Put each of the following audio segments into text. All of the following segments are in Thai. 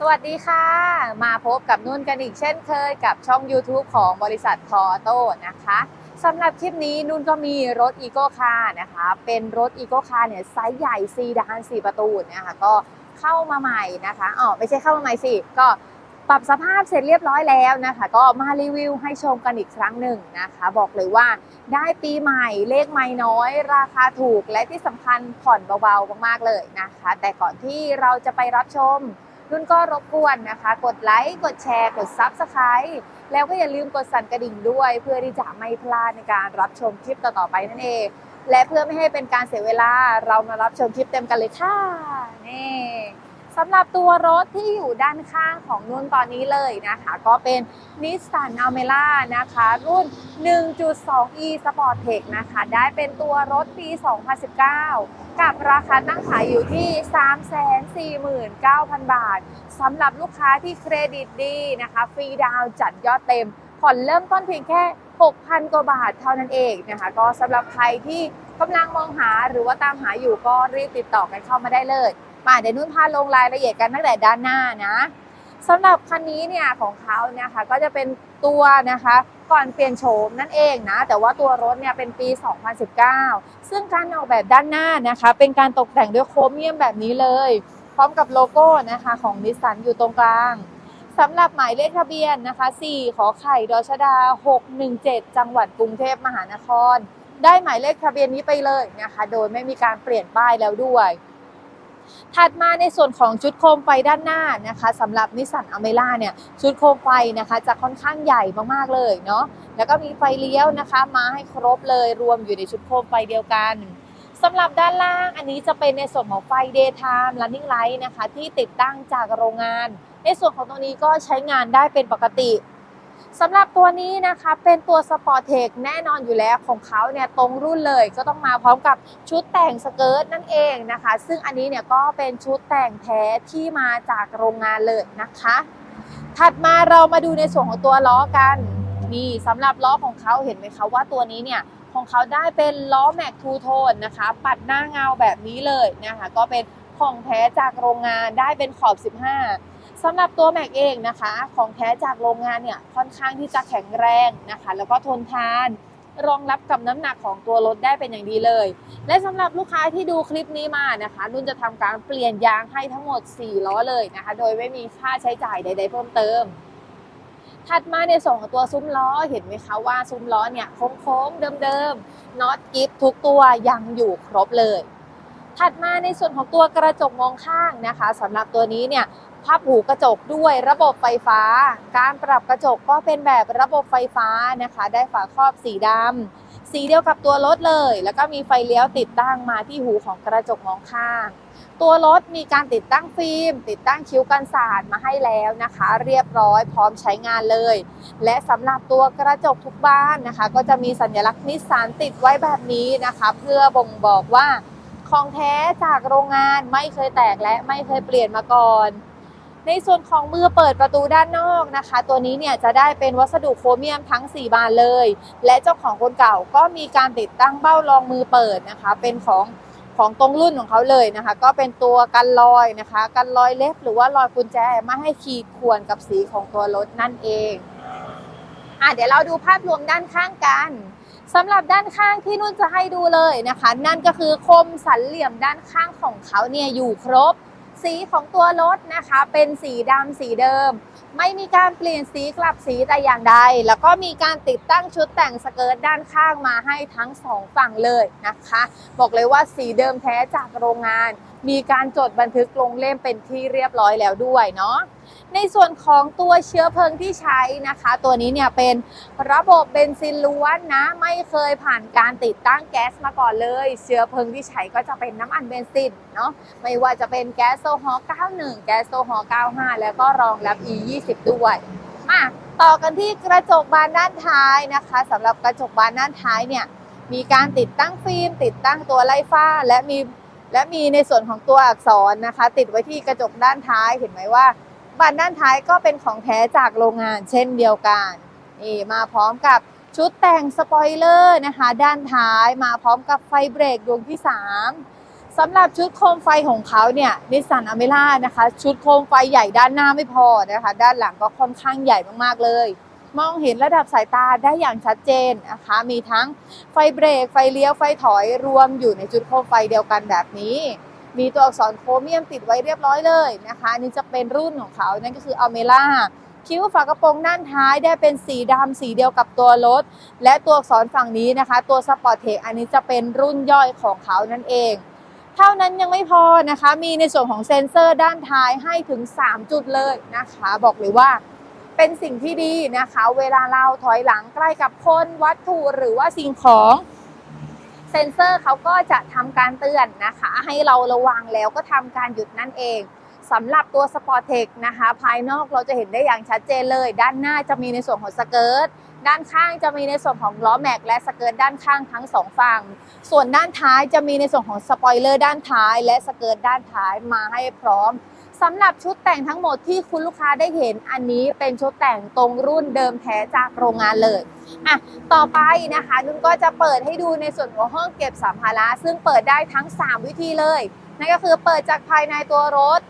สวัสดีค่ะ มาพบกับนุ่นกันอีกเช่นเคยกับช่อง YouTube ของบริษัททอโต้นะคะสำหรับคลิปนี้นุ่นก็มีรถอีโก้คาร์นะคะ เป็นรถอีโก้คาร์เนี่ยไซส์ใหญ่ซีดาน4ประตูนะคะก็เข้ามาใหม่นะคะอ๋อไม่ใช่เข้ามาใหม่สิ ก็ปรับสภาพเสร็จเรียบร้อยแล้วนะคะ ก็มารีวิวให้ชมกันอีกครั้งหนึ่งนะคะ บอกเลยว่าได้ปีใหม่เลขไม่น้อย ราคาถูกและที่สำคัญผ่อนเบาๆมากๆเลยนะคะ แต่ก่อนที่เราจะไปรับชม นุ่นก็รบกวนนะคะ กดไลค์กดแชร์ กด s u b สไครต์แล้วก็อย่าลืมกดสั่นกระดิ่งด้วย เพื่อที่จะไม่พลาดในการรับชมคลิปต่อๆไปนั่นเอง และเพื่อไม่ให้เป็นการเสียเวลาเรามารับชมคลิปเต็มกันเลยค่ะนี่ สำหรับตัวรถที่อยู่ด้านข้างของนุ่นตอนนี้เลยนะคะ ก็เป็น Nissan Almera นะคะ รุ่น 1.2e Sportec นะคะ ได้เป็นตัวรถปี 2019 กับราคาตั้งขายอยู่ที่ 349,000 บาทสำหรับลูกค้าที่เครดิตดีนะคะ ฟรีดาวน์จัดยอดเต็ม ผ่อนเริ่มต้นเพียงแค่ 6,000 กว่าบาทเท่านั้นเองนะคะ ก็สำหรับใครที่กำลังมองหาหรือว่าตามหาอยู่ก็รีบติดต่อกันเข้ามาได้เลย มาเดี๋ยวนุ่นพาลงรายละเอียดกันตั้งแต่ด้านหน้านะสำหรับคันนี้เนี่ยของเขานะคะก็จะเป็นตัวนะคะก่อนเปลี่ยนโฉมนั่นเองนะ แต่ว่าตัวรถเนี่ยเป็นปี 2019 ซึ่งการออกแบบด้านหน้านะคะ เป็นการตกแต่งด้วยโครเมียมแบบนี้เลย พร้อมกับโลโก้นะคะของนิสสันอยู่ตรงกลางสำหรับหมายเลขทะเบียนนะคะ 4 ขอไข่ดอชดา 617 จังหวัดกรุงเทพมหานคร ได้หมายเลขทะเบียนนี้ไปเลยนะคะ โดยไม่มีการเปลี่ยนป้ายแล้วด้วย ถัดมาในส่วนของชุดโคมไฟด้านหน้านะคะสำหรับนิสสันอเมร่าเนี่ยชุดโคมไฟนะคะจะค่อนข้างใหญ่มากๆเลยเนาะแล้วก็มีไฟเลี้ยวนะคะ มาให้ครบเลยรวมอยู่ในชุดโคมไฟเดียวกันสำหรับด้านล่างอันนี้จะเป็นในส่วนของไฟ daytime running light นะคะที่ติดตั้งจากโรงงาน ในส่วนของตรงนี้ก็ใช้งานได้เป็นปกติ สำหรับตัวนี้นะคะเป็นตัว Sport Tech แน่นอนอยู่แล้วของเขาเนี่ยตรงรุ่นเลยก็ต้องมาพร้อมกับชุดแต่งสเกิร์ตนั่นเองนะคะ ซึ่งอันนี้เนี่ยก็เป็นชุดแต่งแท้ที่มาจากโรงงานเลยนะคะ ถัดมาเรามาดูในส่วนของตัวล้อกันนี่สำหรับล้อของเขาเห็นไหมคะว่าตัวนี้เนี่ยของเขาได้เป็นล้อแม็กทูโทนนะคะ ปัดหน้าเงาแบบนี้เลยนะคะ ก็เป็นของแท้จากโรงงานได้เป็นขอบ 15 สำหรับตัวแม็กเองนะคะ ของแท้จากโรงงานเนี่ยค่อนข้างที่จะแข็งแรงนะคะ แล้วก็ทนทานรองรับกับน้ำหนักของตัวรถได้เป็นอย่างดีเลย และสำหรับลูกค้าที่ดูคลิปนี้มานะคะนุ่นจะทำการเปลี่ยนยางให้ทั้งหมด 4 ล้อเลยนะคะ โดยไม่มีค่าใช้จ่ายใด ๆ เพิ่มเติม ถัดมาในส่วนของตัวซุ้มล้อเห็นไหมคะว่าซุ้มล้อเนี่ยโค้งๆเดิมๆน็อตกิฟทุกตัวยังอยู่ครบเลย ถัดมาในส่วนของตัวกระจกมองข้างนะคะสำหรับตัวนี้เนี่ย พับหูกระจกด้วยระบบไฟฟ้า การปรับกระจกก็เป็นแบบระบบไฟฟ้านะคะ ได้ฝาครอบสีดำสีเดียวกับตัวรถเลย แล้วก็มีไฟเลี้ยวติดตั้งมาที่หูของกระจกมองข้าง ตัวรถมีการติดตั้งฟิล์ม ติดตั้งคิ้วกันสาดมาให้แล้วนะคะ เรียบร้อยพร้อมใช้งานเลย และสำหรับตัวกระจกทุกบ้านนะคะ ก็จะมีสัญลักษณ์นิสสันติดไว้แบบนี้นะคะ เพื่อบ่งบอกว่าของแท้จากโรงงานไม่เคยแตกและไม่เคยเปลี่ยนมาก่อน ในส่วนของมือเปิดประตูด้านนอกนะคะ ตัวนี้เนี่ยจะได้เป็นวัสดุโครเมียมทั้ง 4 บานเลย และเจ้าของคนเก่าก็มีการติดตั้งเบ้ารองมือเปิดนะคะ เป็นของของตรงรุ่นของเขาเลยนะคะ ก็เป็นตัวกันรอยนะคะ กันรอยเล็บหรือว่ารอยกุญแจไม่ให้ขีดข่วนกับสีของตัวรถนั่นเองอะเดี๋ยวเราดูภาพรวมด้านข้างกันสำหรับด้านข้างที่นุ่นจะให้ดูเลยนะคะ นั่นก็คือคมสันเหลี่ยมด้านข้างของเขาเนี่ยอยู่ครบ สีของตัวรถนะคะ เป็นสีดำสีเดิม ไม่มีการเปลี่ยนสีกลับสีแต่อย่างใด แล้วก็มีการติดตั้งชุดแต่งสเกิร์ตด้านข้างมาให้ทั้งสองฝั่งเลยนะคะ บอกเลยว่าสีเดิมแท้จากโรงงาน มีการจดบันทึกลงเล่มเป็นที่เรียบร้อยแล้วด้วยเนาะในส่วนของตัวเชื้อเพลิงที่ใช้นะคะ ตัวนี้เนี่ยเป็นระบบเบนซินล้วนนะ ไม่เคยผ่านการติดตั้งแก๊สมาก่อนเลย เชื้อเพลิงที่ใช้ก็จะเป็นน้ำมันเบนซินเนาะไม่ว่าจะเป็นแก๊สโซฮอล์91 แก๊สโซฮอล์95 แล้วก็รองรับ E20 ด้วยมาต่อกันที่กระจกบานด้านท้ายนะคะสำหรับกระจกบานด้านท้ายเนี่ยมีการติดตั้งฟิล์ม ติดตั้งตัวไล่ฟ้า และมี และมีในส่วนของตัวอักษรนะคะ ติดไว้ที่กระจกด้านท้ายเห็นไหมว่าบานด้านท้ายก็เป็นของแท้จากโรงงานเช่นเดียวกันนี่มาพร้อมกับชุดแต่งสปอยเลอร์นะคะ ด้านท้ายมาพร้อมกับไฟเบรกดวงที่ 3สำหรับชุดโคมไฟของเขาเนี่ยนิสสันอเมร่านะคะ ชุดโคมไฟใหญ่ด้านหน้าไม่พอนะคะ ด้านหลังก็ค่อนข้างใหญ่มากๆเลย มองเห็นระดับสายตาได้อย่างชัดเจนนะคะ มีทั้งไฟเบรก ไฟเลี้ยว ไฟถอยรวมอยู่ในชุดโคมไฟเดียวกันแบบนี้ มีตัวอักษรโครเมียมติดไว้เรียบร้อยเลยนะคะอันนี่จะเป็นรุ่นของเขา นั่นก็คืออเมร่าคิ้วฝากระโปรงด้านท้ายได้เป็นสีดำสีเดียวกับตัวรถ และตัวอักษรฝั่งนี้นะคะ ตัวสปอร์ตเทคอันนี้จะเป็นรุ่นย่อยของเขานั่นเอง เท่านั้นยังไม่พอนะคะ มีในส่วนของเซ็นเซอร์ด้านท้ายให้ถึง 3 จุดเลยนะคะ บอกเลยว่า เป็นสิ่งที่ดีนะคะ เวลาเราถอยหลังใกล้กับคนวัตถุหรือว่าสิ่งของเซ็นเซอร์เขาก็จะทำการเตือนนะคะ ให้เราระวังแล้วก็ทำการหยุดนั่นเองสำหรับตัว Sportec นะคะ ภายนอกเราจะเห็นได้อย่างชัดเจนเลย ด้านหน้าจะมีในส่วนของสเกิร์ตด้านข้างจะมีในส่วนของล้อแม็กและสเกิร์ตด้านข้างทั้งสองฝั่ง ส่วนด้านท้ายจะมีในส่วนของสปอยเลอร์ด้านท้าย และสเกิร์ตด้านท้ายมาให้พร้อม สำหรับชุดแต่งทั้งหมดที่คุณลูกค้าได้เห็นอันนี้เป็นชุดแต่งตรงรุ่นเดิมแท้จากโรงงานเลยอะต่อไปนะคะนุ่นก็จะเปิดให้ดูในส่วนของห้องเก็บสัมภาระซึ่งเปิดได้ทั้ง 3 วิธีเลยนั่นก็คือเปิดจากภายในตัวรถ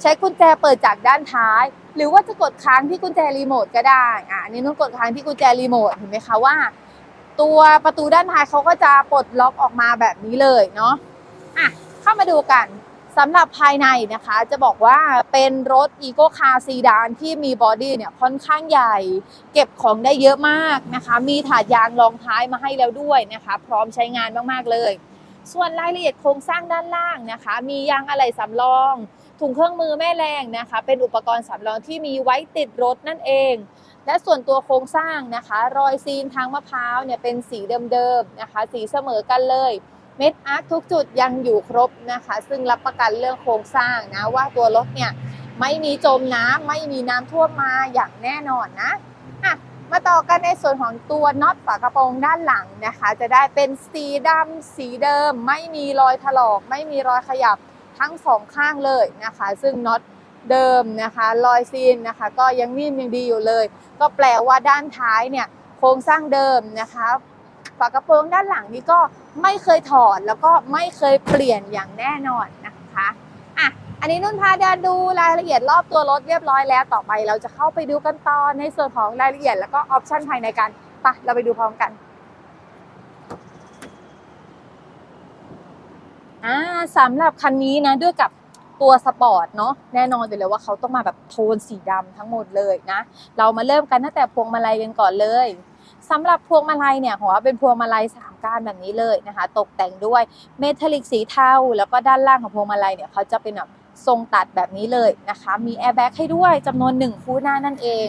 ใช้กุญแจเปิดจากด้านท้าย หรือว่าจะกดค้างที่กุญแจรีโมทก็ได้อะอันนี้นุ่นกดค้างที่กุญแจรีโมทเห็นไหมคะว่า ตัวประตูด้านท้ายเขาก็จะปลดล็อกออกมาแบบนี้เลยเนาะอะเข้ามาดูกัน สำหรับภายในนะคะจะบอกว่าเป็นรถอีโ c คาร์ซีดานที่มีบอดี้เนี่ยค่อนข้างใหญ่ เก็บของได้เยอะมากนะคะ มีถาดยางรองท้ายมาให้แล้วด้วยนะคะ พร้อมใช้งานมากๆเลย ส่วนรายละเอียดโครงสร้างด้านล่างนะคะ มียางอะไหล่สำรอง ถุงเครื่องมือแม่แรงนะคะ เป็นอุปกรณ์สำรองที่มีไว้ติดรถนั่นเอง และส่วนตัวโครงสร้างนะคะ รอยซีนทางมะพร้าวเนี่ยเป็นสีเดิมๆนะคะ สีเสมอกันเลย เม็ดอาร์ตทุกจุดยังอยู่ครบนะคะ ซึ่งรับประกันเรื่องโครงสร้างนะว่าตัวรถเนี่ยไม่มีจมน้ำไม่มีน้ำท่วมมาอย่างแน่นอนนะอะมาต่อกันในส่วนของตัวน็อตฝากระโปรงด้านหลังนะคะ จะได้เป็นสีดำสีเดิม ไม่มีรอยถลอก ไม่มีรอยขยับทั้งสองข้างเลยนะคะ ซึ่งน็อตเดิมนะคะรอยซีนนะคะ ก็ยังนิ่มยังดีอยู่เลย ก็แปลว่าด้านท้ายเนี่ยโครงสร้างเดิมนะคะ ฝากระโปรงด้านหลังนี้ก็ไม่เคยถอดแล้วก็ไม่เคยเปลี่ยนอย่างแน่นอนนะคะอะอันนี้นุ่นพาเดินดูรายละเอียดรอบตัวรถเรียบร้อยแล้วต่อไปเราจะเข้าไปดูกันต่อในส่วนของรายละเอียดแล้วก็ออปชันภายในกันไปะเราไปดูพร้อมกันอ่าสำหรับคันนี้นะด้วยกับตัวสปอร์ตเนาะแน่นอนอยู่เลยว่าเขาต้องมาแบบโทนสีดำทั้งหมดเลยนะ เรามาเริ่มกันตั้งแต่พวงมาลัยกันก่อนเลย สำหรับพวงมาลัยเนี่ยหัวเป็นพวงมาลัยสามก้านแบบนี้เลยนะคะ ตกแต่งด้วยเมทัลลิกสีเทาแล้วก็ด้านล่างของพวงมาลัยเนี่ยเขาจะเป็นแบบทรงตัดแบบนี้เลยนะคะ มีแอร์แบ็กให้ด้วยจำนวน1คู่หน้านั่นเอง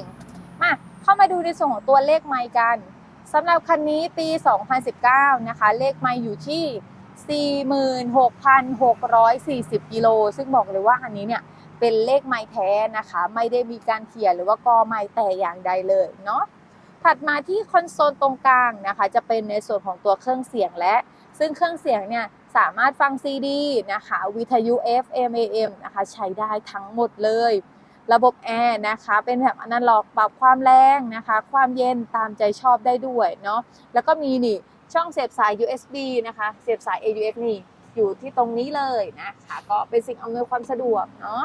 มาเข้ามาดูในส่วนของตัวเลขไมค์กันสำหรับคันนี้ปี 2019 นะคะ เลขไมค์อยู่ที่ 46,640 กิโล ซึ่งบอกเลยว่าอันนี้เนี่ยเป็นเลขไม้แท้นะคะ ไม่ได้มีการเขียนหรือว่ากอไม้แต่อย่างใดเลยเนาะ ถัดมาที่คอนโซลตรงกลางนะคะ จะเป็นในส่วนของตัวเครื่องเสียงและ ซึ่งเครื่องเสียงเนี่ยสามารถฟังซีดีนะคะวิทยุ FM AM นะคะใช้ได้ทั้งหมดเลย ระบบแอร์นะคะเป็นแบบอนาล็อกปรับความแรงนะคะ ความเย็นตามใจชอบได้ด้วยเนาะแล้วก็มีนี่ช่องเสียบสาย USB นะคะ เสียบสาย AUX นี่อยู่ที่ตรงนี้เลยนะคะ ก็เป็นสิ่งอำนวยความสะดวกเนาะ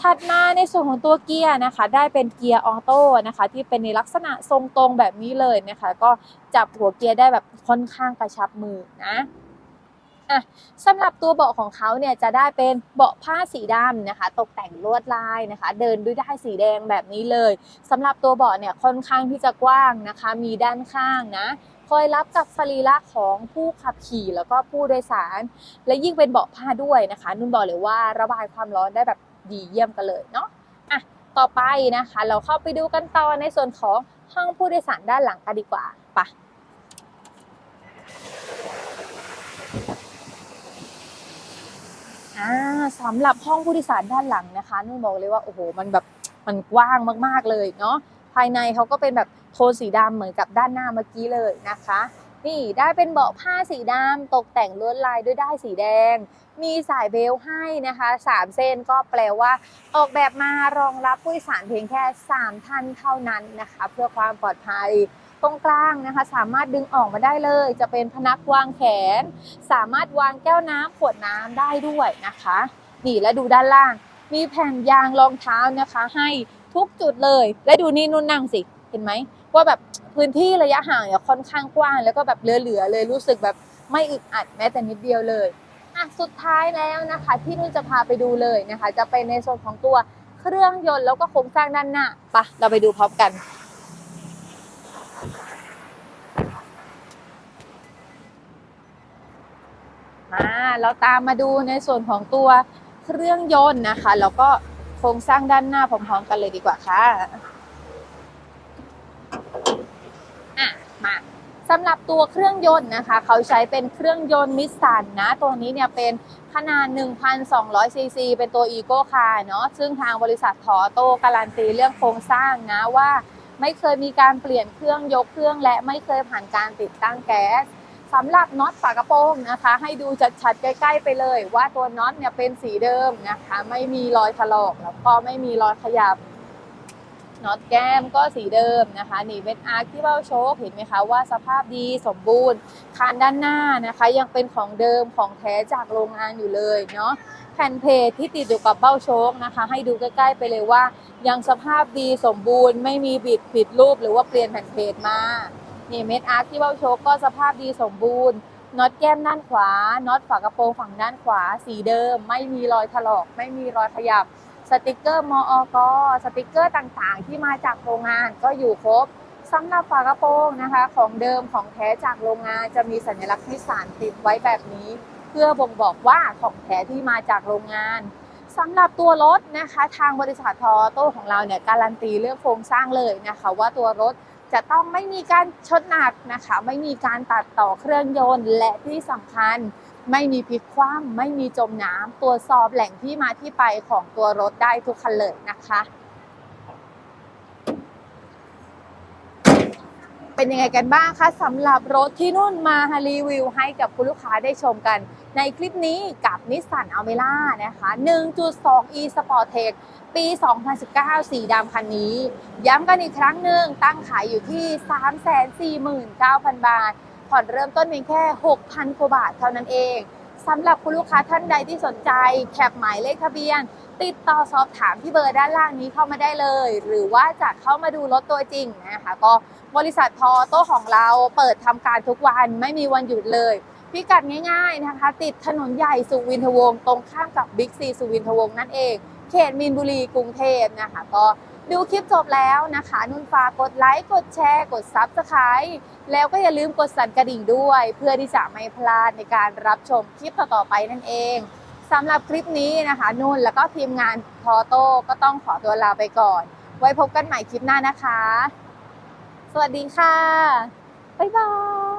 ถัดมาในส่วนของตัวเกียร์นะคะ ได้เป็นเกียร์ออโต้นะคะ ที่เป็นในลักษณะทรงตรงแบบนี้เลยนะคะ ก็จับหัวเกียร์ได้แบบค่อนข้างกระชับมือนะอะสำหรับตัวเบาะของเขาเนี่ยจะได้เป็นเบาะผ้าสีดำนะคะ ตกแต่งลวดลายนะคะ เดินด้วยได้สีแดงแบบนี้เลยสำหรับตัวเบาะเนี่ยค่อนข้างที่จะกว้างนะคะ มีด้านข้างนะคอยรับกับสรีระของผู้ขับขี่แล้วก็ผู้โดยสาร และยิ่งเป็นเบาะผ้าด้วยนะคะ นุ่นบอกเลยว่าระบายความร้อนได้แบบ ดีเยี่ยมกันเลยเนาะอะต่อไปนะคะ เราเข้าไปดูกันต่อในส่วนของห้องผู้โดยสารด้านหลังกันดีกว่าไปะอ่าสำหรับห้องผู้โดยสารด้านหลังนะคะนุ่นบอกเลยว่าโอ้โหมันแบบมันกว้างมากๆเลยเนาะภายในเขาก็เป็นแบบโทนสีดำเหมือนกับด้านหน้าเมื่อกี้เลยนะคะ นี่ได้เป็นเบาะผ้าสีดำตกแต่งลวดลายด้วยด้ายสีแดง มีสายเบลให้นะคะ 3 เส้นก็แปลว่า ออกแบบมารองรับผู้โดยสารเพียงแค่ 3 ท่านเท่านั้นนะคะ เพื่อความปลอดภัยตรงกลางนะคะ สามารถดึงออกมาได้เลย จะเป็นพนักวางแขน สามารถวางแก้วน้ำขวดน้ำได้ด้วยนะคะนี่และดูด้านล่าง มีแผ่นยางรองเท้านะคะ ให้ทุกจุดเลย และดูนี่นุ่นนั่งสิเห็นไหมว่าแบบ พื้นที่ระยะห่างเนี่ยค่อนข้างกว้าง แล้วก็แบบเหลือๆเลยรู้สึกแบบไม่อึดอัดแม้แต่นิดเดียวเลยอะสุดท้ายแล้วนะคะที่นุ่นจะพาไปดูเลยนะคะ จะเป็นในส่วนของตัวเครื่องยนต์แล้วก็โครงสร้างด้านหน้าปะเราไปดูพร้อมกันมาเราตามมาดูในส่วนของตัวเครื่องยนต์นะคะ แล้วก็โครงสร้างด้านหน้าพร้อมๆกันเลยดีกว่าค่ะมา สำหรับตัวเครื่องยนต์นะคะ เขาใช้เป็นเครื่องยนต์มิสซันนะ ตัวนี้เนี่ยเป็นขนาด 1,200 ซีซี เป็นตัวอีโก้คาร์เนาะ ซึ่งทางบริษัททอโต้การันตีเรื่องโครงสร้างนะว่า ไม่เคยมีการเปลี่ยนเครื่องยกเครื่องและไม่เคยผ่านการติดตั้งแก๊สสำหรับน็อตฝากระโปรงนะคะ ให้ดูชัดๆใกล้ๆไปเลย ว่าตัวน็อตเนี่ยเป็นสีเดิมนะคะ ไม่มีรอยถลอกแล้วก็ไม่มีรอยขยับ น็อตแก้มก็สีเดิมนะคะนี่เป็นอาร์คที่เบ้าโชคเห็นไหมคะว่าสภาพดีสมบูรณ์คานด้านหน้านะคะ ยังเป็นของเดิมของแท้จากโรงงานอยู่เลยเนาะแผ่นเพจที่ติดอยู่กับเบ้าโชคนะคะ ให้ดูใกล้ๆไปเลยว่า ยังสภาพดีสมบูรณ์ ไม่มีบิดผิดรูปหรือว่าเปลี่ยนแผ่นเพจมานี่เม็ดอาร์คที่เบ้าโชคก็สภาพดีสมบูรณ์น็อตแก้มด้านขวาน็อตฝากระโปรงฝั่งด้านขวาสีเดิม ไม่มีรอยถลอก ไม่มีรอยขยับ สติกเกอร์มออกสติกเกอร์ต่างๆ ที่มาจากโรงงานก็อยู่ครบสำหรับฝากระโปรงนะคะ ของเดิมของแท้จากโรงงานจะมีสัญลักษณ์นิสสานติดไว้แบบนี้ เพื่อบ่งบอกว่าของแท้ที่มาจากโรงงานสำหรับตัวรถนะคะ ทางบริษัททอโต้ของเราเนี่ยการันตีเรื่องโครงสร้างเลยนะคะ ว่าตัวรถจะต้องไม่มีการชดหนักนะคะ ไม่มีการตัดต่อเครื่องยนต์และที่สำคัญ ไม่มีพลิกคว่ำไม่มีจมน้ำตรวจสอบแหล่งที่มาที่ไปของตัวรถได้ทุกคันเลยนะคะ เป็นยังไงกันบ้างคะสำหรับรถที่นุ่นมารีวิวให้กับคุณลูกค้าได้ชมกัน ในคลิปนี้กับนิสสันอัลเมล่านะคะ 1.2 e Sport Tech ปี 2019 สีดำคันนี้ ย้ำกันอีกครั้งหนึ่งตั้งขายอยู่ที่ 349,000 บาท ผ่อนเริ่มต้นเพียงแค่ 6,000กว่าบาทเท่านั้นเองสำหรับคุณลูกค้าท่านใดที่สนใจแคปหมายเลขทะเบียน ติดต่อสอบถามที่เบอร์ด้านล่างนี้เข้ามาได้เลย หรือว่าจะเข้ามาดูรถตัวจริงนะคะก็บริษัททอโต้ของเราเปิดทำการทุกวันไม่มีวันหยุดเลย พิกัดง่ายๆนะคะ ติดถนนใหญ่สุวินทวงศ์ตรงข้ามกับบิ๊กซีสุวินทวงศ์นั่นเอง เขตมีนบุรีกรุงเทพนะคะก็ ดูคลิปจบแล้วนะคะ นุ่นฟ้ากดไลค์ กดแชร์ กดซับสไคร b ์แล้วก็อย่าลืมกดสั่นกระดิ่งด้วย เพื่อที่จะไม่พลาดในการรับชมคลิปต่อๆไปนั่นเองสำหรับคลิปนี้นะคะ นุ่นแล้วก็ทีมงานทอโต้ก็ต้องขอตัวลาไปก่อน ไว้พบกันใหม่คลิปหน้านะคะ สวัสดีค่ะ บ๊ายบาย